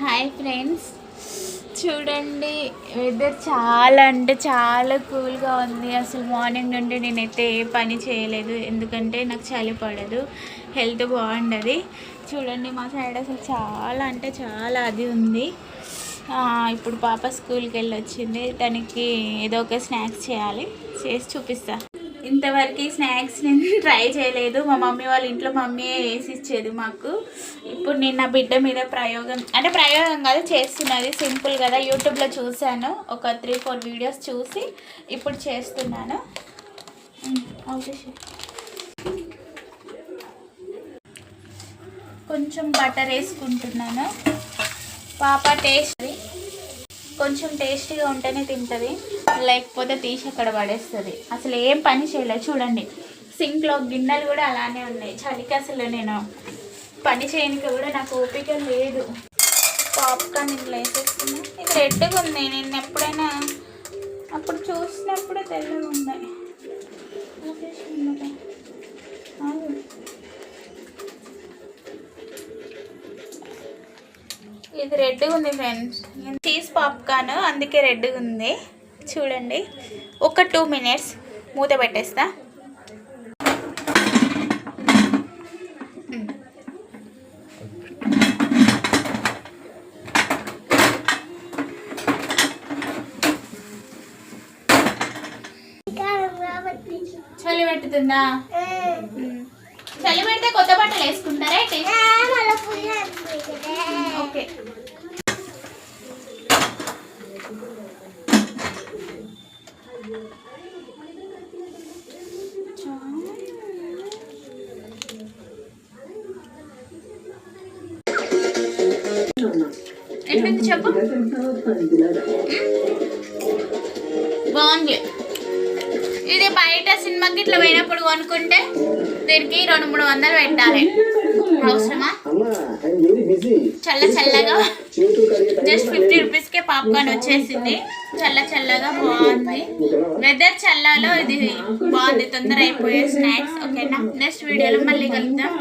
Hi friends. చూడండి weather చాలా అంటే చాలా కూల్గా ఉంది. అసలు మార్నింగ్ నుండి నేనైతే ఏ పని చేయలేదు. ఎందుకంటే నాకు చలి పడదు. హెల్త్ బాగుండదు. చూడండి మా సైడ్ అసలు చాలా అంటే చాలా అది ఉంది. ఇప్పుడు పాప స్కూల్కి వెళ్ళి వచ్చింది తనకి ఏదో ఒక స్నాక్స్ చేయాలి. చేసి చూపిస్తా. ఇంతవరకు స్నాక్స్ నేను ట్రై చేయలేదు. మా మమ్మీ వాళ్ళ ఇంట్లో మమ్మీయే వేసి ఇచ్చేది మాకు. ఇప్పుడు నేను నా బిడ్డ మీద ప్రయోగం అంటే ప్రయోగం కాదు చేస్తున్నది. సింపుల్ కదా యూట్యూబ్లో చూశాను. ఒక త్రీ ఫోర్ వీడియోస్ చూసి ఇప్పుడు చేస్తున్నాను. కొంచెం బటర్ వేసుకుంటున్నాను. పాప టేస్ట్ కొంచెం టేస్టీగా ఉంటేనే తింటుంది. లేకపోతే తీసి అక్కడ పడేస్తుంది. అసలు ఏం పని చేయలేదు. చూడండి. సింక్లో గిన్నెలు కూడా అలానే ఉన్నాయి. చలికి అసలు నేను పని చేయడానికి కూడా నాకు ఓపిక లేదు. పాప్కార్న్ ఇట్లా వేసేస్తున్నా. ఇది రెడ్గా ఉంది. నేను ఎప్పుడైనా అప్పుడు చూసినప్పుడు తెల్లగా ఉన్నాయి ఇది రెడ్గా ఉంది ఫ్రెండ్స్. చీజ్ పాప్కార్న్ అందుకే రెడ్గా ఉంది. చూడండి. ఒక టూ మినిట్స్ మూత పెట్టేస్తా. చలి పెట్టుతుందా. చలి పెడితే కొత్త బట్టలు వేసుకుంటారా? ఓకే. ఎట్లుంది చెప్పు? బాగుంది. ఇది బయట సినిమాకి ఇట్లా పోయినప్పుడు కొనుక్కుంటే దీనికి రెండు మూడు వందలు పెట్టాలి. అవసరమా? చల్ల చల్లగా. జస్ట్ ఫిఫ్టీ రూపీస్కే పాప్కార్న్ వచ్చేసింది. చల్ల చల్లగా బాగుంది. వెదర్ చల్లలో ఇది బాగుంది. తొందర అయిపోయే స్నాక్స్ ఓకేనా నెక్స్ట్ వీడియోలో మళ్ళీ కలుద్దాం.